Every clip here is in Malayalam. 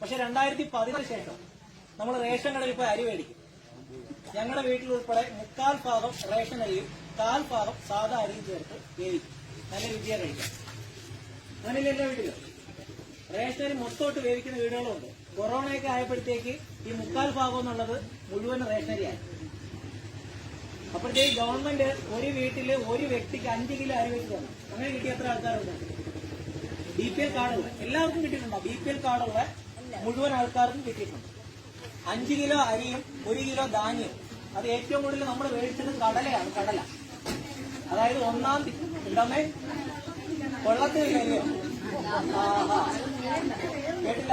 പക്ഷെ രണ്ടായിരത്തി പതിനു ശേഷം നമ്മൾ റേഷൻ കടയിൽ പോയി അരി മേടിക്കും. ഞങ്ങളുടെ വീട്ടിൽ ഉൾപ്പെടെ മുക്കാൽ ഭാഗം റേഷൻ അരിയും കാൽ ഭാഗം സാധാ അരിയും ചേർത്ത് വേവിക്കും. നല്ല രുചിയാ കഴിക്കാം അങ്ങനെ എല്ലാ വീട്ടിലും? റേഷൻ അരി മൊത്തമായിട്ട് വേവിക്കുന്ന വീടുകളുണ്ട്. കൊറോണയൊക്കെ ആയപ്പോഴത്തേക്ക് ഈ മുക്കാൽ ഭാഗം എന്നുള്ളത് മുഴുവൻ റേഷൻ അരിയായി. അപ്പോഴത്തേക്ക് ഗവൺമെന്റ് ഒരു വീട്ടിൽ ഒരു വ്യക്തിക്ക് അഞ്ച് കിലോ അരി വെച്ച് തന്നു. അങ്ങനെ കിട്ടിയ എത്ര ആൾക്കാരുണ്ട്? ബി പി എൽ കാർഡുള്ള എല്ലാവർക്കും കിട്ടിയിട്ടുണ്ടോ? ബി പി എൽ കാർഡുള്ള മുഴുവൻ ആൾക്കാർക്കും കിട്ടിയിട്ടുണ്ട്. അഞ്ച് കിലോ അരിയും ഒരു കിലോ ധാന്യവും. അത് ഏറ്റവും കൂടുതൽ നമ്മൾ മേടിച്ചത് കടലയാണ് കടല. അതായത് ഒന്നാം ഉണ്ടമ്മേ കൊള്ളത്തിൽ. കേട്ടില്ല?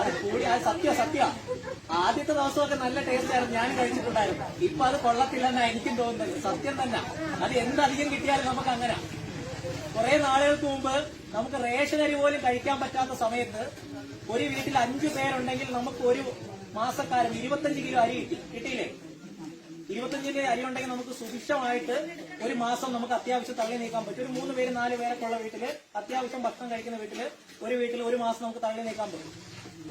അത് കൂടി അത് സത്യ സത്യ. ആദ്യത്തെ ദിവസമൊക്കെ നല്ല ടേസ്റ്റ് ആയിരുന്നു. ഞാൻ കഴിച്ചിട്ടുണ്ടായിരുന്നു. ഇപ്പൊ അത് കൊള്ളത്തില്ലെന്നാ എനിക്കും തോന്നുന്നത്. സത്യം തന്നെ. അത് എന്തധികം കിട്ടിയാലും നമുക്ക് അങ്ങനെ കുറെ നാളുകൾക്ക് മുമ്പ് നമുക്ക് റേഷൻ അരി പോലും കഴിക്കാൻ പറ്റാത്ത സമയത്ത് ഒരു വീട്ടിൽ അഞ്ചു പേരുണ്ടെങ്കിൽ നമുക്ക് ഒരു മാസക്കാരം ഇരുപത്തഞ്ച് കിലോ അരി കിട്ടി കിട്ടിയില്ലേ? ഇരുപത്തഞ്ച് കിലോ അരി ഉണ്ടെങ്കിൽ നമുക്ക് സുഭിക്ഷമായിട്ട് ഒരു മാസം നമുക്ക് അത്യാവശ്യം തള്ളി നീക്കാൻ പറ്റും. ഒരു മൂന്ന് പേര് നാല് പേരൊക്കെ ഉള്ള വീട്ടിൽ അത്യാവശ്യം ഭക്ഷണം കഴിക്കുന്ന വീട്ടിൽ ഒരു വീട്ടിൽ ഒരു മാസം നമുക്ക് തള്ളി നീക്കാൻ പറ്റും.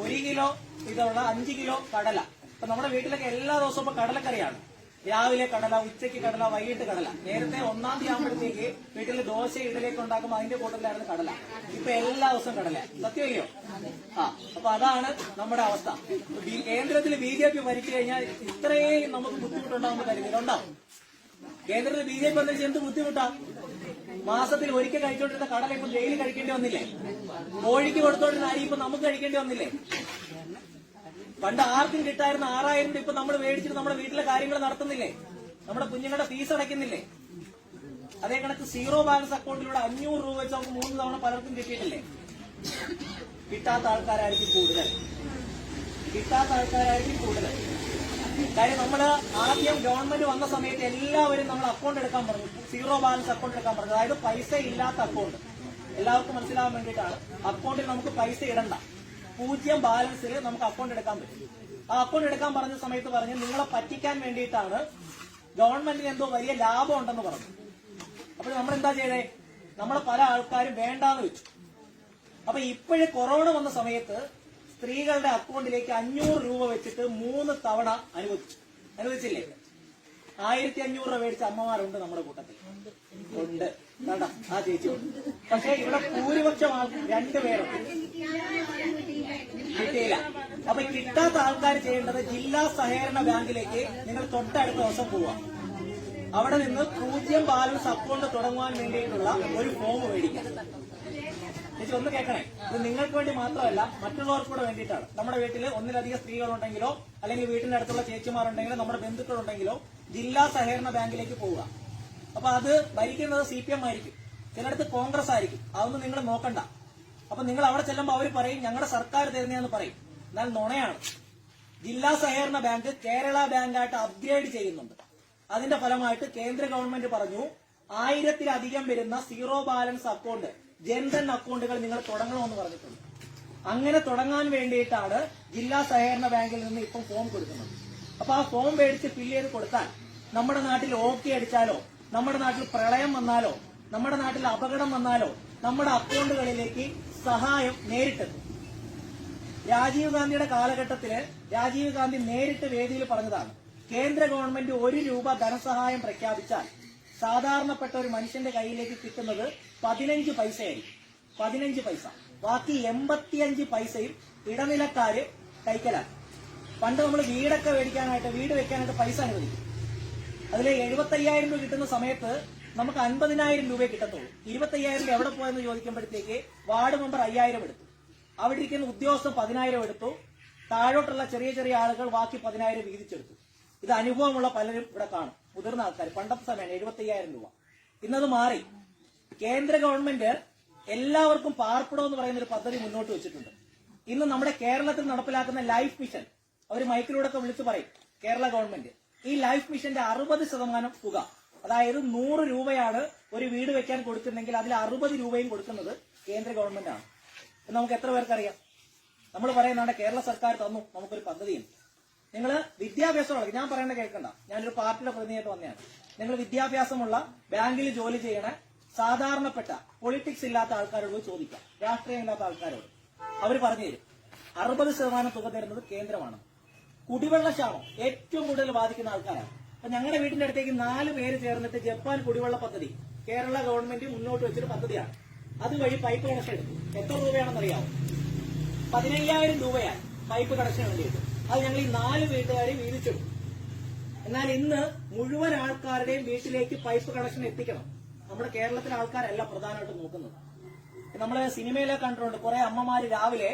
ഒരു കിലോ ഇതുള്ള അഞ്ച് കിലോ കടല. ഇപ്പൊ നമ്മുടെ വീട്ടിലൊക്കെ എല്ലാ ദിവസവും ഇപ്പൊ കടലക്കറിയാണ്. രാവിലെ കടല ഉച്ചയ്ക്ക് കടല വൈകിട്ട് കടല. നേരത്തെ ഒന്നാം തീയതി ആകുമ്പോഴത്തേക്ക് വീട്ടിൽ ദോശ ഇടലേക്ക് ഉണ്ടാക്കുമ്പോൾ അതിന്റെ കൂട്ടത്തിലായിരുന്നു കടല. ഇപ്പൊ എല്ലാ ദിവസവും കടല. സത്യമല്ലയോ? ആ അപ്പൊ അതാണ് നമ്മുടെ അവസ്ഥ. കേന്ദ്രത്തിൽ ബി ജെ പി ഭരിച്ചു കഴിഞ്ഞാൽ ഇത്രയും നമുക്ക് ബുദ്ധിമുട്ടുണ്ടാകുമ്പോൾ ഉണ്ടാവും കേന്ദ്രത്തിൽ ബി ജെ പി വന്നിട്ട് എന്ത് ബുദ്ധിമുട്ടാ? മാസത്തിൽ ഒരിക്കൽ കഴിച്ചോണ്ടിരുന്ന കടല ഇപ്പൊ ഡെയിലി കഴിക്കേണ്ടി വന്നില്ലേ? കോഴിക്ക് കൊടുത്തോണ്ടിരുന്ന അരി ഇപ്പൊ നമുക്ക് കഴിക്കേണ്ടി വന്നില്ലേ? പണ്ട് ആർക്കും കിട്ടായിരുന്ന ആറായിരം രൂപ ഇപ്പൊ നമ്മൾ മേടിച്ചിട്ട് നമ്മുടെ വീട്ടിലെ കാര്യങ്ങൾ നടത്തുന്നില്ലേ? നമ്മുടെ കുഞ്ഞുങ്ങളുടെ ഫീസ് അടയ്ക്കുന്നില്ലേ? അതേ കണക്ക് സീറോ ബാലൻസ് അക്കൗണ്ടിലൂടെ അഞ്ഞൂറ് രൂപ വെച്ച് നമുക്ക് മൂന്ന് തവണ പലർക്കും കിട്ടിയിട്ടില്ലേ? കിട്ടാത്ത ആൾക്കാരായിരിക്കും കൂടുതൽ. കിട്ടാത്ത ആൾക്കാരായിരിക്കും കൂടുതൽ. കാര്യം നമ്മൾ ആദ്യം ഗവൺമെന്റ് വന്ന സമയത്ത് എല്ലാവരും നമ്മൾ അക്കൗണ്ട് എടുക്കാൻ പറഞ്ഞു. സീറോ ബാലൻസ് അക്കൗണ്ട് എടുക്കാൻ പറഞ്ഞു. അതായത് പൈസ ഇല്ലാത്ത അക്കൗണ്ട് എല്ലാവർക്കും മനസ്സിലാവാൻ വേണ്ടിയിട്ടാണ്. അക്കൗണ്ടിൽ നമുക്ക് പൈസ ഇടണ്ട. പൂജ്യം ബാലൻസിൽ നമുക്ക് അക്കൗണ്ട് എടുക്കാൻ പറ്റും. ആ അക്കൗണ്ട് എടുക്കാൻ പറഞ്ഞ സമയത്ത് പറഞ്ഞു നിങ്ങളെ പറ്റിക്കാൻ വേണ്ടിയിട്ടാണ് ഗവൺമെന്റിന് എന്തോ വലിയ ലാഭം ഉണ്ടെന്ന് പറഞ്ഞു. അപ്പോൾ നമ്മൾ എന്താ ചെയ്തേ? നമ്മളെ പല ആൾക്കാരും വേണ്ടാന്ന് വെച്ചു. അപ്പൊ ഇപ്പോഴും കൊറോണ വന്ന സമയത്ത് സ്ത്രീകളുടെ അക്കൗണ്ടിലേക്ക് അഞ്ഞൂറ് രൂപ വെച്ചിട്ട് മൂന്ന് തവണ അനുവദിച്ചു. അനുവദിച്ചില്ലേ? ആയിരത്തി അഞ്ഞൂറ് രൂപ മേടിച്ച അമ്മമാരുണ്ട് നമ്മുടെ കൂട്ടത്തിൽ. ഉണ്ട്. ആ ചേച്ചി പക്ഷെ ഇവിടെ ഭൂരിപക്ഷം രണ്ടുപേരുണ്ട് കിട്ടിയില്ല. അപ്പൊ കിട്ടാത്ത ആൾക്കാർ ചെയ്യേണ്ടത് ജില്ലാ സഹകരണ ബാങ്കിലേക്ക് നിങ്ങൾ തൊട്ടടുത്ത ദിവസം പോവാം അവിടെ നിന്ന് പൂജ്യം ബാലൻസ് അക്കൗണ്ട് തുടങ്ങുവാൻ വേണ്ടിയിട്ടുള്ള ഒരു ഫോം മേടിക്കാം. ചേച്ചി ഒന്ന് കേൾക്കണേ. ഇത് നിങ്ങൾക്ക് വേണ്ടി മാത്രമല്ല മറ്റുള്ളവർക്ക് കൂടെ വേണ്ടിയിട്ടാണ്. നമ്മുടെ വീട്ടിൽ ഒന്നിലധികം സ്ത്രീകളുണ്ടെങ്കിലോ അല്ലെങ്കിൽ വീട്ടിന്റെ അടുത്തുള്ള ചേച്ചിമാരുണ്ടെങ്കിലോ നമ്മുടെ ബന്ധുക്കളുണ്ടെങ്കിലോ ജില്ലാ സഹകരണ ബാങ്കിലേക്ക് പോവുക. അപ്പൊ അത് ഭരിക്കുന്നത് സി പി എം ആയിരിക്കും. ചിലടത്ത് കോൺഗ്രസ് ആയിരിക്കും. അതൊന്നും നിങ്ങൾ നോക്കണ്ട. അപ്പൊ നിങ്ങൾ അവിടെ ചെല്ലുമ്പോൾ അവർ പറയും ഞങ്ങളുടെ സർക്കാർ തരുന്നതെന്ന് പറയും. എന്നാൽ നുണയാണ്. ജില്ലാ സഹകരണ ബാങ്ക് കേരള ബാങ്കായിട്ട് അപ്ഗ്രേഡ് ചെയ്യുന്നുണ്ട്. അതിന്റെ ഫലമായിട്ട് കേന്ദ്ര ഗവൺമെന്റ് പറഞ്ഞു ആയിരത്തിലധികം വരുന്ന സീറോ ബാലൻസ് അക്കൗണ്ട് ജൻധൻ അക്കൗണ്ടുകൾ നിങ്ങൾ തുടങ്ങണമെന്ന് പറഞ്ഞിട്ടുണ്ട്. അങ്ങനെ തുടങ്ങാൻ വേണ്ടിയിട്ടാണ് ജില്ലാ സഹകരണ ബാങ്കിൽ നിന്ന് ഇപ്പം ഫോം കൊടുക്കുന്നത്. അപ്പൊ ആ ഫോം മേടിച്ച് ഫില്ല് ചെയ്ത് കൊടുത്താൽ നമ്മുടെ നാട്ടിൽ ഓക്കെ അടിച്ചാലോ നമ്മുടെ നാട്ടിൽ പ്രളയം വന്നാലോ നമ്മുടെ നാട്ടിൽ അപകടം വന്നാലോ നമ്മുടെ അക്കൗണ്ടുകളിലേക്ക് സഹായം നേരിട്ടെത്തും രാജീവ് ഗാന്ധിയുടെ കാലഘട്ടത്തിൽ രാജീവ് ഗാന്ധി നേരിട്ട് വേദിയിൽ പറഞ്ഞതാണ് കേന്ദ്ര ഗവൺമെന്റ് ഒരു രൂപ ധനസഹായം പ്രഖ്യാപിച്ചാൽ സാധാരണപ്പെട്ട ഒരു മനുഷ്യന്റെ കയ്യിലേക്ക് കിട്ടുന്നത് പതിനഞ്ച് പൈസയായിരിക്കും. പതിനഞ്ച് പൈസ. ബാക്കി എൺപത്തിയഞ്ച് പൈസയും ഇടനിലക്കാര് കൈക്കലാണ് പണ്ട് നമ്മൾ വീടൊക്കെ മേടിക്കാനായിട്ട് വീട് വെക്കാനായിട്ട് പൈസ അനുവദിക്കും. അതിൽ എഴുപത്തയ്യായിരം രൂപ കിട്ടുന്ന സമയത്ത് നമുക്ക് അൻപതിനായിരം രൂപയെ കിട്ടത്തുള്ളൂ. ഇരുപത്തയ്യായിരം രൂപ എവിടെ പോയെന്ന് ചോദിക്കുമ്പോഴത്തേക്ക് വാർഡ് മെമ്പർ അയ്യായിരം എടുത്തു. അവിടെ ഇരിക്കുന്ന ഉദ്യോഗസ്ഥൻ പതിനായിരം എടുത്തു. താഴോട്ടുള്ള ചെറിയ ചെറിയ ആളുകൾ ബാക്കി പതിനായിരം വീതിച്ചെടുത്തു. ഇത് അനുഭവമുള്ള പലരും ഇവിടെ കാണും. മുതിർന്ന ആൾക്കാർ. പണ്ടത്തെ സമയം എഴുപത്തയ്യായിരം രൂപ. ഇന്നത് മാറി. കേന്ദ്ര ഗവൺമെന്റ് എല്ലാവർക്കും പാർപ്പിടം എന്ന് പറയുന്ന ഒരു പദ്ധതി മുന്നോട്ട് വെച്ചിട്ടുണ്ട്. ഇന്ന് നമ്മുടെ കേരളത്തിൽ നടപ്പിലാക്കുന്ന ലൈഫ് മിഷൻ അവർ മൈക്കിലൂടെ ഒക്കെ വിളിച്ചു പറയും കേരള ഗവൺമെന്റ്. ഈ ലൈഫ് മിഷന്റെ അറുപത് ശതമാനം തുക അതായത് നൂറ് രൂപയാണ് ഒരു വീട് വെക്കാൻ കൊടുക്കുന്നെങ്കിൽ അതിൽ അറുപത് രൂപയും കൊടുക്കുന്നത് കേന്ദ്ര ഗവൺമെന്റ് ആണ്. ഇത് നമുക്ക് എത്ര പേർക്കറിയാം? നമ്മൾ പറയുന്നതാണ് കേരള സർക്കാർ തന്നു നമുക്കൊരു പദ്ധതിയും നിങ്ങൾ വിദ്യാഭ്യാസമുള്ള ഞാൻ പറയേണ്ട കേൾക്കണ്ട. ഞാനൊരു പാർട്ടിയുടെ പ്രതിനിധിയായിട്ട് വന്നതാണ്. നിങ്ങൾ വിദ്യാഭ്യാസമുള്ള ബാങ്കിൽ ജോലി ചെയ്യണ സാധാരണപ്പെട്ട പൊളിറ്റിക്സ് ഇല്ലാത്ത ആൾക്കാരോട് ചോദിക്കാം. രാഷ്ട്രീയം ഇല്ലാത്ത ആൾക്കാരോട്. അവർ പറഞ്ഞു തരും. അറുപത് ശതമാനം തുക തരുന്നത് കേന്ദ്രമാണ്. കുടിവെള്ള ക്ഷാമം ഏറ്റവും കൂടുതൽ ബാധിക്കുന്ന ആൾക്കാരാണ്. അപ്പൊ ഞങ്ങളുടെ വീടിന്റെ അടുത്തേക്ക് നാല് പേര് ചേർന്നിട്ട് ജപ്പാൻ കുടിവെള്ള പദ്ധതി കേരള ഗവൺമെന്റ് മുന്നോട്ട് വെച്ചൊരു പദ്ധതിയാണ്. അതുവഴി പൈപ്പ് കണക്ഷൻ എടുത്തു എത്ര രൂപയാണെന്ന് അറിയാമോ പതിനയ്യായിരം രൂപയാണ് പൈപ്പ് കണക്ഷൻ വേണ്ടിയിട്ട്. അത് ഞങ്ങൾ ഈ നാല് വീട്ടുകാരെ വീതിച്ചെടുത്തു എന്നാൽ ഇന്ന് മുഴുവൻ ആൾക്കാരുടെയും വീട്ടിലേക്ക് പൈപ്പ് കണക്ഷൻ എത്തിക്കണം. നമ്മുടെ കേരളത്തിലെ ആൾക്കാരല്ല പ്രധാനമായിട്ട് നോക്കുന്നത്. നമ്മൾ സിനിമയിലൊക്കെ കണ്ടിട്ടുണ്ട് കുറെ അമ്മമാര് രാവിലെ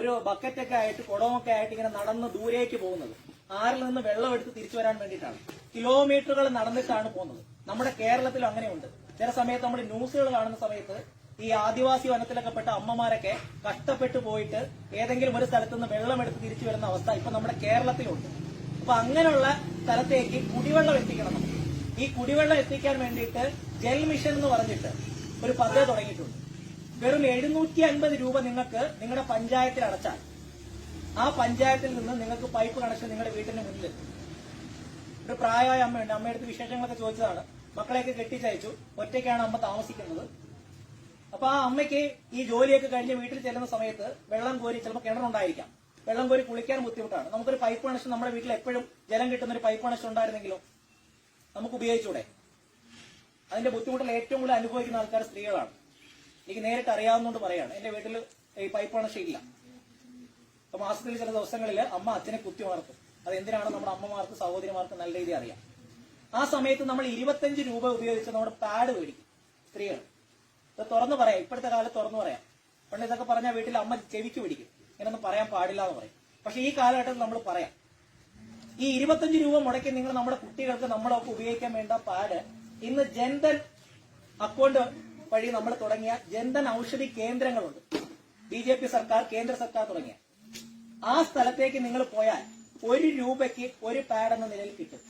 ഒരു ബക്കറ്റൊക്കെ ആയിട്ട് കുടമൊക്കെ ആയിട്ട് ഇങ്ങനെ നടന്ന് ദൂരേക്ക് പോകുന്നത്. ആറിൽ നിന്ന് വെള്ളം എടുത്ത് തിരിച്ചു വരാൻ വേണ്ടിയിട്ടാണ്. കിലോമീറ്ററുകൾ നടന്നിട്ടാണ് പോകുന്നത്. നമ്മുടെ കേരളത്തിൽ അങ്ങനെയുണ്ട്. ചില സമയത്ത് നമ്മൾ ന്യൂസുകൾ കാണുന്ന സമയത്ത് ഈ ആദിവാസി വനത്തിലൊക്കെ പെട്ട അമ്മമാരൊക്കെ കഷ്ടപ്പെട്ടു പോയിട്ട് ഏതെങ്കിലും ഒരു സ്ഥലത്ത് നിന്ന് വെള്ളം എടുത്ത് തിരിച്ചു വരുന്ന അവസ്ഥ ഇപ്പൊ നമ്മുടെ കേരളത്തിലുണ്ട്. അപ്പൊ അങ്ങനെയുള്ള സ്ഥലത്തേക്ക് കുടിവെള്ളം എത്തിക്കണം നമുക്ക്. ഈ കുടിവെള്ളം എത്തിക്കാൻ വേണ്ടിയിട്ട് ജൽ മിഷൻ എന്ന് പറഞ്ഞിട്ട് ഒരു പദ്ധതി തുടങ്ങിയിട്ടുണ്ട്. വെറും എഴുന്നൂറ്റി അൻപത് രൂപ നിങ്ങൾക്ക് നിങ്ങളുടെ പഞ്ചായത്തിൽ അടച്ചാൽ ആ പഞ്ചായത്തിൽ നിന്ന് നിങ്ങൾക്ക് പൈപ്പ് കണക്ഷൻ നിങ്ങളുടെ വീട്ടിന് മുന്നിൽ. ഒരു പ്രായമായ അമ്മയുണ്ട്. അമ്മയടുത്ത് വിശേഷങ്ങളൊക്കെ ചോദിച്ചതാണ്. മക്കളെയൊക്കെ കെട്ടിച്ചയച്ചു. ഒറ്റയ്ക്കാണ് അമ്മ താമസിക്കുന്നത്. അപ്പൊ ആ അമ്മയ്ക്ക് ഈ ജോലിയൊക്കെ കഴിഞ്ഞ് വീട്ടിൽ ചെല്ലുന്ന സമയത്ത് വെള്ളം കോരി ചിലപ്പോൾ കിണറുണ്ടായിരിക്കാം. വെള്ളം കോരി കുളിക്കാൻ ബുദ്ധിമുട്ടാണ്. നമുക്കൊരു പൈപ്പ് കണക്ഷൻ നമ്മുടെ വീട്ടിൽ എപ്പോഴും ജലം കിട്ടുന്ന ഒരു പൈപ്പ് കണക്ഷൻ ഉണ്ടായിരുന്നെങ്കിലോ നമുക്ക് ഉപയോഗിച്ചൂടെ? അതിന്റെ ബുദ്ധിമുട്ടിൽ ഏറ്റവും കൂടുതൽ അനുഭവിക്കുന്ന ആൾക്കാർ സ്ത്രീകളാണ്. എനിക്ക് നേരിട്ട് അറിയാവുന്നതുകൊണ്ട് പറയാണ്. എന്റെ വീട്ടിൽ ഈ പൈപ്പ് കണക്ഷൻ ഇല്ല. അപ്പൊ മാസത്തിൽ ചില ദിവസങ്ങളിൽ അമ്മ അച്ഛനെ കുത്തി വളർത്തും അത് എന്തിനാണ് നമ്മുടെ അമ്മമാർക്ക് സഹോദരിമാർക്ക് നല്ല രീതി അറിയാം. ആ സമയത്ത് നമ്മൾ ഇരുപത്തഞ്ച് രൂപ ഉപയോഗിച്ച് നമ്മുടെ പാഡ് മേടിക്കും. സ്ത്രീകൾ. ഇത് തുറന്നു പറയാം. ഇപ്പോഴത്തെ കാലത്ത് തുറന്നു പറയാം. പണ്ട് ഇതൊക്കെ പറഞ്ഞാൽ വീട്ടിൽ അമ്മ ചെവിക്ക് പിടിക്കും. ഇങ്ങനൊന്നും പറയാൻ പാടില്ല എന്ന് പറയും. പക്ഷെ ഈ കാലഘട്ടത്തിൽ നമ്മൾ പറയാം. ഈ ഇരുപത്തഞ്ച് രൂപ മുടക്കി നിങ്ങൾ നമ്മുടെ കുട്ടികൾക്ക് നമ്മളൊക്കെ ഉപയോഗിക്കാൻ വേണ്ട പാഡ് ഇന്ന് ജൻധൻ അക്കൗണ്ട് വഴി നമ്മൾ തുടങ്ങിയ ജൻധൻ ഔഷധി കേന്ദ്രങ്ങളുണ്ട്. ബി സർക്കാർ കേന്ദ്ര സർക്കാർ തുടങ്ങിയ. ആ സ്ഥലത്തേക്ക് നിങ്ങൾ പോയാൽ ഒരു രൂപയ്ക്ക് ഒരു പാഡ് എന്ന നിലയിൽ കിട്ടും.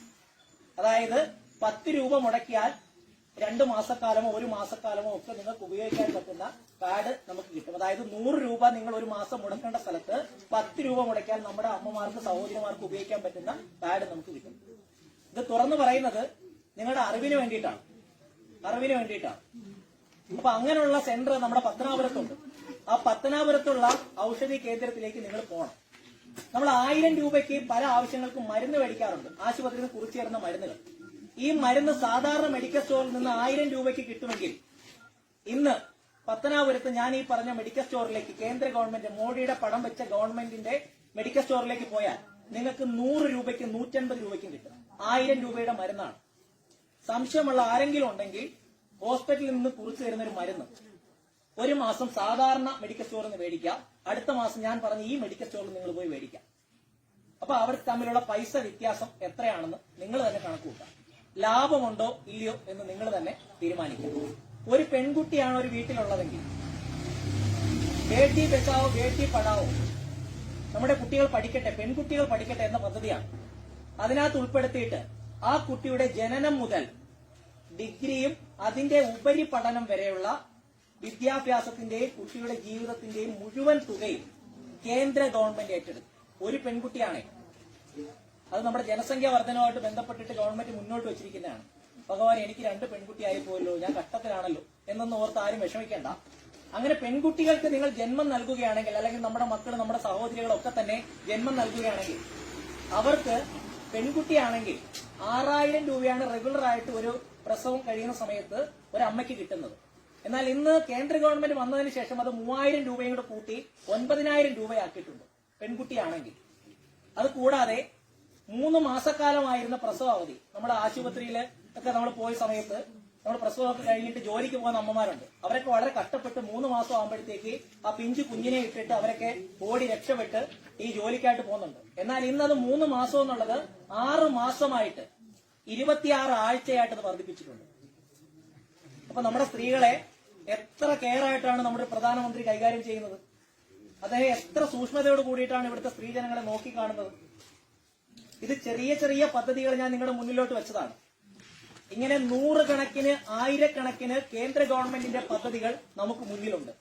അതായത് പത്ത് രൂപ മുടക്കിയാൽ രണ്ട് മാസക്കാലമോ ഒരു മാസക്കാലമോ ഒക്കെ നിങ്ങൾക്ക് ഉപയോഗിക്കാൻ പറ്റുന്ന പാഡ് നമുക്ക് കിട്ടും. അതായത് നൂറ് രൂപ നിങ്ങൾ ഒരു മാസം മുടക്കേണ്ട സ്ഥലത്ത് പത്ത് രൂപ മുടക്കിയാൽ നമ്മുടെ അമ്മമാർക്ക് സഹോദരിമാർക്ക് ഉപയോഗിക്കാൻ പറ്റുന്ന പാഡ് നമുക്ക് കിട്ടും. ഇത് തുറന്നു പറയുന്നത് നിങ്ങളുടെ അറിവിന് വേണ്ടിയിട്ടാണ്. അറിവിന് വേണ്ടിയിട്ടാണ്. അപ്പൊ അങ്ങനെയുള്ള സെന്റർ നമ്മുടെ പത്തനാപുരത്തുണ്ട്. ആ പത്തനാപുരത്തുള്ള ഔഷധി കേന്ദ്രത്തിലേക്ക് നിങ്ങൾ പോകണം നമ്മൾ ആയിരം രൂപയ്ക്ക് പല ആവശ്യങ്ങൾക്കും മരുന്ന് മേടിക്കാറുണ്ട്. ആശുപത്രിയിൽ നിന്ന് കുറിച്ചു തരുന്ന മരുന്നുകൾ. ഈ മരുന്ന് സാധാരണ മെഡിക്കൽ സ്റ്റോറിൽ നിന്ന് ആയിരം രൂപയ്ക്ക് കിട്ടുമെങ്കിൽ ഇന്ന് പത്തനാപുരത്ത് ഞാൻ ഈ പറഞ്ഞ മെഡിക്കൽ സ്റ്റോറിലേക്ക് കേന്ദ്ര ഗവൺമെന്റ് മോഡിയുടെ പടം വെച്ച ഗവൺമെന്റിന്റെ മെഡിക്കൽ സ്റ്റോറിലേക്ക് പോയാൽ നിങ്ങൾക്ക് നൂറ് രൂപയ്ക്ക് നൂറ്റൻപത് രൂപയ്ക്കും കിട്ടും. ആയിരം രൂപയുടെ മരുന്നാണ്. സംശയമുള്ള ആരെങ്കിലും ഉണ്ടെങ്കിൽ ഹോസ്പിറ്റലിൽ നിന്ന് കുറിച്ച് തരുന്ന ഒരു മരുന്ന്. ഒരു മാസം സാധാരണ മെഡിക്കൽ സ്റ്റോറിൽ നിന്ന് മേടിക്കാം. അടുത്ത മാസം ഞാൻ പറഞ്ഞ ഈ മെഡിക്കൽ സ്റ്റോറിൽ നിങ്ങൾ പോയി മേടിക്കാം. അപ്പൊ അവർ തമ്മിലുള്ള പൈസ വ്യത്യാസം എത്രയാണെന്ന് നിങ്ങൾ തന്നെ കണക്ക് കൂട്ടാം ലാഭമുണ്ടോ ഇല്ലയോ എന്ന് നിങ്ങൾ തന്നെ തീരുമാനിക്കാം. ഒരു പെൺകുട്ടിയാണ് ഒരു വീട്ടിലുള്ളതെങ്കിൽ ബേട്ടി ബച്ചാവോ ബേട്ടി പഠാവോ നമ്മുടെ കുട്ടികൾ പഠിക്കട്ടെ പെൺകുട്ടികൾ പഠിക്കട്ടെ എന്ന പദ്ധതിയാണ്. അതിനകത്ത് ഉൾപ്പെടുത്തിയിട്ട് ആ കുട്ടിയുടെ ജനനം മുതൽ ഡിഗ്രിയും അതിന്റെ ഉപരി പഠനം വരെയുള്ള വിദ്യാഭ്യാസത്തിന്റെയും കുട്ടിയുടെ ജീവിതത്തിന്റെയും മുഴുവൻ തുകയും കേന്ദ്ര ഗവൺമെന്റ് ഏറ്റെടുക്കും ഒരു പെൺകുട്ടിയാണേ. അത് നമ്മുടെ ജനസംഖ്യ വർധനവുമായിട്ട് ബന്ധപ്പെട്ടിട്ട് ഗവൺമെന്റ് മുന്നോട്ട് വെച്ചിരിക്കുന്നതാണ്. ഭഗവാൻ എനിക്ക് രണ്ട് പെൺകുട്ടിയായി പോയല്ലോ ഞാൻ കട്ടത്തിലാണല്ലോ എന്നൊന്നും ഓർത്ത് ആരും വിഷമിക്കേണ്ട. അങ്ങനെ പെൺകുട്ടികൾക്ക് നിങ്ങൾ ജന്മം നൽകുകയാണെങ്കിൽ അല്ലെങ്കിൽ നമ്മുടെ മക്കൾ നമ്മുടെ സഹോദരികളൊക്കെ തന്നെ ജന്മം നൽകുകയാണെങ്കിൽ അവർക്ക് പെൺകുട്ടിയാണെങ്കിൽ ആറായിരം രൂപയാണ് റെഗുലർ ആയിട്ട് ഒരു പ്രസവം കഴിയുന്ന സമയത്ത് ഒരു അമ്മയ്ക്ക് കിട്ടുന്നത്. എന്നാൽ ഇന്ന് കേന്ദ്ര ഗവൺമെന്റ് വന്നതിന് ശേഷം അത് മൂവായിരം രൂപയും കൂടെ കൂട്ടി ഒൻപതിനായിരം രൂപയാക്കിയിട്ടുണ്ട് പെൺകുട്ടിയാണെങ്കിൽ. അത് കൂടാതെ മൂന്ന് മാസക്കാലമായിരുന്ന പ്രസവ അവധി നമ്മുടെ ആശുപത്രിയിൽ ഒക്കെ നമ്മൾ പോയ സമയത്ത് നമ്മൾ പ്രസവമൊക്കെ കഴിഞ്ഞിട്ട് ജോലിക്ക് പോകുന്ന അമ്മമാരുണ്ട്. അവരൊക്കെ വളരെ കഷ്ടപ്പെട്ട് മൂന്ന് മാസം ആകുമ്പോഴത്തേക്ക് ആ പിഞ്ചു കുഞ്ഞിനെ ഇട്ടിട്ട് അവരൊക്കെ ഓടി രക്ഷപ്പെട്ട് ഈ ജോലിക്കായിട്ട് പോകുന്നുണ്ട്. എന്നാൽ ഇന്നത് മൂന്ന് മാസം എന്നുള്ളത് ആറ് മാസമായിട്ട് ഇരുപത്തിയാറ് ആഴ്ചയായിട്ട് അത് വർദ്ധിപ്പിച്ചിട്ടുണ്ട്. അപ്പൊ നമ്മുടെ സ്ത്രീകളെ എത്ര കെയർ ആയിട്ടാണ് നമ്മുടെ പ്രധാനമന്ത്രി കൈകാര്യം ചെയ്യുന്നത്? അദ്ദേഹം എത്ര സൂക്ഷ്മതയോട് കൂടിയിട്ടാണ് ഇവിടുത്തെ സ്ത്രീജനങ്ങളെ നോക്കിക്കാണുന്നത് ഇത് ചെറിയ ചെറിയ പദ്ധതികൾ ഞാൻ നിങ്ങളുടെ മുന്നിലോട്ട് വെച്ചതാണ്. ഇങ്ങനെ നൂറുകണക്കിന് ആയിരക്കണക്കിന് കേന്ദ്ര ഗവൺമെന്റിന്റെ പദ്ധതികൾ നമുക്ക് മുന്നിലുണ്ട്.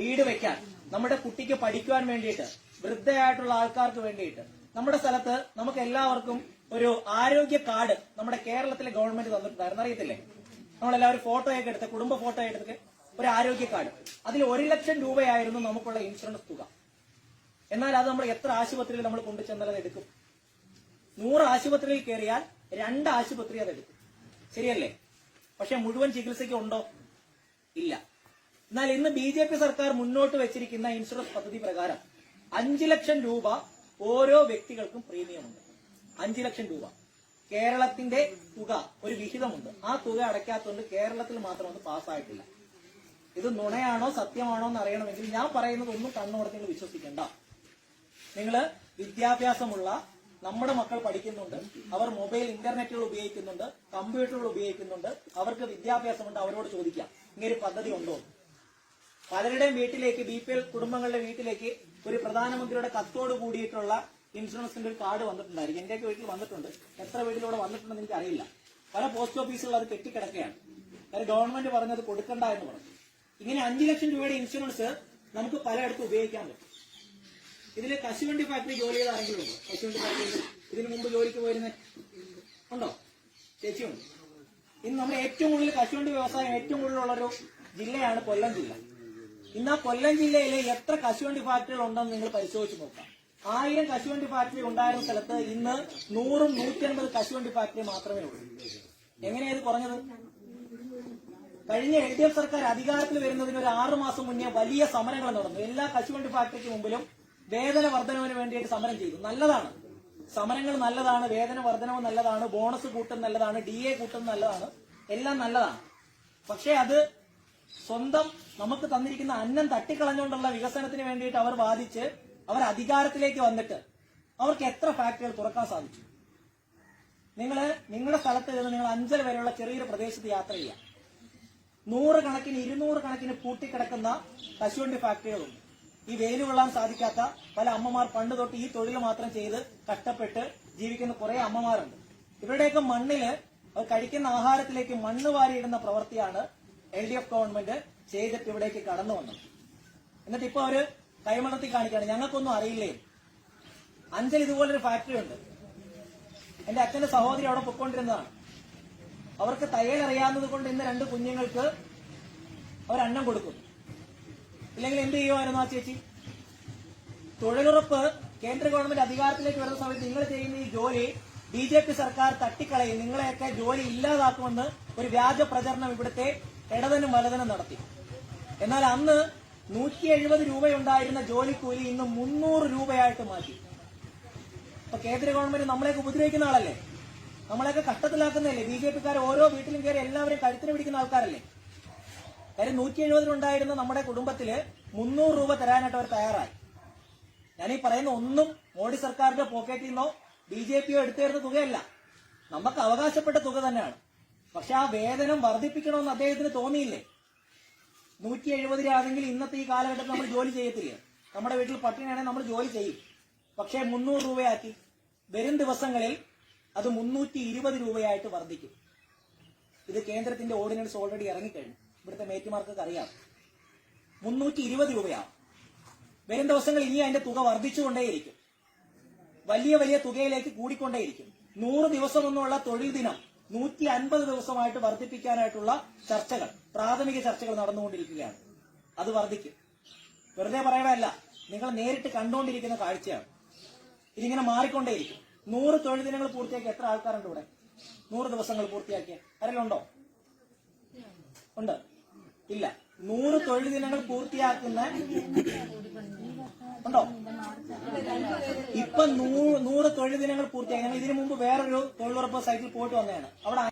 വീട് വെക്കാൻ നമ്മുടെ കുട്ടിക്ക് പഠിക്കുവാൻ വേണ്ടിയിട്ട് വൃദ്ധയായിട്ടുള്ള ആൾക്കാർക്ക് വേണ്ടിയിട്ട്. നമ്മുടെ സ്ഥലത്ത് നമുക്ക് എല്ലാവർക്കും ഒരു ആരോഗ്യ കാർഡ് നമ്മുടെ കേരളത്തിലെ ഗവൺമെന്റ് തന്നിട്ടുണ്ടായിരുന്നു. അറിയത്തില്ലേ? നമ്മളെല്ലാവരും ഫോട്ടോയൊക്കെ എടുത്ത് കുടുംബ ഫോട്ടോ എടുത്ത് ഒരു ആരോഗ്യ കാർഡ്. അതിൽ ഒരു ലക്ഷം രൂപയായിരുന്നു നമുക്കുള്ള ഇൻഷുറൻസ് തുക. എന്നാൽ അത് നമ്മൾ എത്ര ആശുപത്രിയിൽ നമ്മൾ കൊണ്ടുചെന്നാൽ അത് എടുക്കും? നൂറ് ആശുപത്രിയിൽ കയറിയാൽ രണ്ട് ആശുപത്രി അത് എടുക്കും. ശരിയല്ലേ? പക്ഷെ മുഴുവൻ ചികിത്സയ്ക്ക് ഉണ്ടോ? ഇല്ല. എന്നാൽ ഇന്ന് ബി ജെ പി സർക്കാർ മുന്നോട്ട് വെച്ചിരിക്കുന്ന ഇൻഷുറൻസ് പദ്ധതി പ്രകാരം അഞ്ചു ലക്ഷം രൂപ ഓരോ വ്യക്തികൾക്കും പ്രീമിയം ഉണ്ട് അഞ്ചു ലക്ഷം രൂപ. കേരളത്തിന്റെ തുക ഒരു വിഹിതമുണ്ട്. ആ തുക അടയ്ക്കാത്തതുകൊണ്ട് കേരളത്തിൽ മാത്രം അത് പാസ്സായിട്ടില്ല. ഇത് നുണയാണോ സത്യമാണോ എന്ന് അറിയണമെങ്കിൽ ഞാൻ പറയുന്നത് ഒന്നും കണ്ണോടെ നിങ്ങൾ വിശ്വസിക്കണ്ട. നിങ്ങൾ വിദ്യാഭ്യാസമുള്ള നമ്മുടെ മക്കൾ പഠിക്കുന്നുണ്ട്. അവർ മൊബൈൽ ഇന്റർനെറ്റുകൾ ഉപയോഗിക്കുന്നുണ്ട് കമ്പ്യൂട്ടറുകൾ ഉപയോഗിക്കുന്നുണ്ട്. അവർക്ക് വിദ്യാഭ്യാസമുണ്ട് അവരോട് ചോദിക്കാം. ഇങ്ങനെ പദ്ധതി ഉണ്ടോ? പലരുടെയും വീട്ടിലേക്ക് ബി പി എൽ കുടുംബങ്ങളുടെ വീട്ടിലേക്ക് ഒരു പ്രധാനമന്ത്രിയുടെ കത്തോട് കൂടിയിട്ടുള്ള ഇൻഷുറൻസിന്റെ ഒരു കാർഡ് വന്നിട്ടുണ്ടായിരിക്കും. എന്റെയൊക്കെ വീട്ടിൽ വന്നിട്ടുണ്ട്. എത്ര വീട്ടിലൂടെ വന്നിട്ടുണ്ടെന്ന് എനിക്ക് അറിയില്ല. പല പോസ്റ്റ് ഓഫീസുകൾ അത് കെട്ടിക്കിടക്കുകയാണ് കാര്യം ഗവൺമെന്റ് പറഞ്ഞത് കൊടുക്കണ്ട എന്ന് പറഞ്ഞു. ഇങ്ങനെ അഞ്ചു ലക്ഷം രൂപയുടെ ഇൻഷുറൻസ് നമുക്ക് പലയിടത്തും ഉപയോഗിക്കാൻ പറ്റും. ഇതിൽ കശുവണ്ടി ഫാക്ടറി ജോലി ചെയ്ത ആരെങ്കിലും ഉണ്ടോ? കശുവണ്ടി ഫാക്ടറിയിൽ ഇതിനു മുമ്പ് ജോലിക്ക് പോയിരുന്ന ഉണ്ടോ? ചേച്ചിയുണ്ട്. ഇന്ന് നമ്മുടെ ഏറ്റവും കൂടുതൽ കശുവണ്ടി വ്യവസായം ഏറ്റവും കൂടുതലുള്ളൊരു ജില്ലയാണ് കൊല്ലം ജില്ല. ഇന്ന് ആ കൊല്ലം ജില്ലയിലെ എത്ര കശുവണ്ടി ഫാക്ടറികൾ ഉണ്ടെന്ന് നിങ്ങൾ പരിശോധിച്ച് നോക്കാം. ആയിരം കശുവണ്ടി ഫാക്ടറി ഉണ്ടായിരുന്ന സ്ഥലത്ത് ഇന്ന് നൂറും നൂറ്റി അൻപത് കശുവണ്ടി ഫാക്ടറി മാത്രമേ ഉള്ളൂ. എങ്ങനെയാണ് ഇത് കുറഞ്ഞത്? കഴിഞ്ഞ എൽ ഡി എഫ് സർക്കാർ അധികാരത്തിൽ വരുന്നതിന് ഒരു ആറു മാസം മുന്നേ വലിയ സമരങ്ങൾ നടന്നു. എല്ലാ കശുവണ്ടി ഫാക്ടറിക്ക് മുമ്പിലും വേതന വർധനവിന് വേണ്ടിയിട്ട് സമരം ചെയ്തു. നല്ലതാണ്. സമരങ്ങൾ നല്ലതാണ് വേതന വർധനവ് നല്ലതാണ് ബോണസ് കൂട്ടും നല്ലതാണ് ഡി എ കൂട്ടും നല്ലതാണ് എല്ലാം നല്ലതാണ്. പക്ഷേ അത് സ്വന്തം നമുക്ക് തന്നിരിക്കുന്ന അന്നം തട്ടിക്കളഞ്ഞുകൊണ്ടുള്ള വികസനത്തിന് വേണ്ടിയിട്ട് അവർ വാദിച്ച് അവർ അധികാരത്തിലേക്ക് വന്നിട്ട് അവർക്ക് എത്ര ഫാക്ടറികൾ തുറക്കാൻ സാധിച്ചു? നിങ്ങൾ നിങ്ങളുടെ സ്ഥലത്ത് നിന്ന് നിങ്ങൾ അഞ്ചര വരെയുള്ള ചെറിയൊരു പ്രദേശത്ത് യാത്ര ചെയ്യാം. നൂറ് കണക്കിന് ഇരുന്നൂറ് കണക്കിന് പൂട്ടിക്കിടക്കുന്ന കശുവണ്ടി ഫാക്ടറികളുണ്ട് ഈ വെയിൽ കൊള്ളാൻ സാധിക്കാത്ത പല അമ്മമാർ പണ്ട് തൊട്ട് ഈ തൊഴിൽ മാത്രം ചെയ്ത് കഷ്ടപ്പെട്ട് ജീവിക്കുന്ന കുറെ അമ്മമാരുണ്ട്. ഇവരുടെയൊക്കെ മണ്ണിൽ കഴിക്കുന്ന ആഹാരത്തിലേക്ക് മണ്ണ് വാരിയിടുന്ന പ്രവൃത്തിയാണ് എൽ ഡി എഫ് ഗവൺമെന്റ് ചെയ്തിട്ട് ഇവിടേക്ക് കടന്നു വന്നത്. എന്നിട്ട് ഇപ്പൊ അവർ കൈമണത്തി കാണിക്കാണ്. ഞങ്ങൾക്കൊന്നും അറിയില്ലേ? അഞ്ചൽ ഇതുപോലൊരു ഫാക്ടറി ഉണ്ട്. എന്റെ അച്ഛന്റെ സഹോദരി അവിടെ പൊയ്ക്കൊണ്ടിരുന്നതാണ്. അവർക്ക് തയ്യൽ അറിയാവുന്നത് കൊണ്ട് ഇന്ന് രണ്ട് കുഞ്ഞുങ്ങൾക്ക് അവർ കൊടുക്കും. ഇല്ലെങ്കിൽ എന്ത് ചെയ്യുമായിരുന്നു ആ ചേച്ചി? തൊഴിലുറപ്പ് കേന്ദ്ര ഗവൺമെന്റ് അധികാരത്തിലേക്ക് വരുന്ന സമയത്ത് നിങ്ങൾ ചെയ്യുന്ന ഈ ജോലി ബി ജെ പി സർക്കാർ തട്ടിക്കളയും. നിങ്ങളെയൊക്കെ ജോലി ഇല്ലാതാക്കുമെന്ന് ഒരു വ്യാജ പ്രചരണം ഇവിടുത്തെ ഇടതനും വലതനും നടത്തി. എന്നാൽ അന്ന് നൂറ്റി എഴുപത് രൂപയുണ്ടായിരുന്ന ജോലിക്കൂലി ഇന്ന് മുന്നൂറ് രൂപയായിട്ട് മാറ്റി. അപ്പൊ കേന്ദ്ര ഗവൺമെന്റ് നമ്മളെയൊക്കെ ഉപദ്രവിക്കുന്ന ആളല്ലേ? നമ്മളെയൊക്കെ കഷ്ടത്തിലാക്കുന്നതല്ലേ? ബി ജെ പിക്കാർ ഓരോ വീട്ടിലും കയറി എല്ലാവരും കഴുത്തിന് പിടിക്കുന്ന ആൾക്കാരല്ലേ? കാര്യം നൂറ്റി എഴുപതിലുണ്ടായിരുന്ന നമ്മുടെ കുടുംബത്തിൽ മുന്നൂറ് രൂപ തരാനായിട്ട് അവർ തയ്യാറായി. ഞാനീ പറയുന്ന ഒന്നും മോഡി സർക്കാരിന്റെ പോക്കറ്റിൽ നിന്നോ ബി ജെ പിയോ എടുത്തേരുന്ന തുകയല്ല. നമുക്ക് അവകാശപ്പെട്ട തുക തന്നെയാണ്. പക്ഷെ ആ വേതനം വർദ്ധിപ്പിക്കണമെന്ന് അദ്ദേഹത്തിന് തോന്നിയില്ലേ? നൂറ്റി എഴുപത് രൂപയാണെങ്കിൽ ഇന്നത്തെ ഈ കാലഘട്ടത്തിൽ നമ്മൾ ജോലി ചെയ്യത്തില്ല. നമ്മുടെ വീട്ടിൽ പട്ടിണിയാണെങ്കിൽ നമ്മൾ ജോലി ചെയ്യും. പക്ഷേ മുന്നൂറ് രൂപയാക്കി. വരും ദിവസങ്ങളിൽ അത് മുന്നൂറ്റി ഇരുപത് രൂപയായിട്ട് വർദ്ധിക്കും. ഇത് കേന്ദ്രത്തിന്റെ ഓർഡിനൻസ് ഓൾറെഡി ഇറങ്ങിക്കഴിഞ്ഞു. ഇവിടുത്തെ മേറ്റുമാർക്കൊക്കെ അറിയാം. മുന്നൂറ്റി ഇരുപത് രൂപയാണ് വരും ദിവസങ്ങൾ ഇനി അതിന്റെ തുക വർദ്ധിച്ചുകൊണ്ടേയിരിക്കും. വലിയ വലിയ തുകയിലേക്ക് കൂടിക്കൊണ്ടേയിരിക്കും. നൂറ് ദിവസമൊന്നുള്ള തൊഴിൽ ദിനം നൂറ്റി അൻപത് ദിവസമായിട്ട് വർദ്ധിപ്പിക്കാനായിട്ടുള്ള ചർച്ചകൾ പ്രാഥമിക ചർച്ചകൾ നടന്നുകൊണ്ടിരിക്കുകയാണ്. അത് വർദ്ധിക്കും. വെറുതെ പറയണമല്ല നിങ്ങൾ നേരിട്ട് കണ്ടുകൊണ്ടിരിക്കുന്ന കാഴ്ചയാണ്. ഇതിങ്ങനെ മാറിക്കൊണ്ടേയിരിക്കും. നൂറ് തൊഴിൽ ദിനങ്ങൾ പൂർത്തിയാക്കി എത്ര ആൾക്കാരുണ്ട് ഇവിടെ? നൂറ് ദിവസങ്ങൾ പൂർത്തിയാക്കിയ ആരെങ്കിലുണ്ടോ ഉണ്ട്. ഇല്ല. നൂറ് തൊഴിൽ ദിനങ്ങൾ പൂർത്തിയാക്കുന്ന ഉണ്ടോ? ഇപ്പൊ നൂറ് തൊഴിൽ ദിനങ്ങൾ പൂർത്തിയാക്കി ഞങ്ങൾ ഇതിനു മുമ്പ് വേറൊരു തൊഴിലുറപ്പ് സൈറ്റിൽ പോയിട്ട് വന്നതാണ്. അവിടെ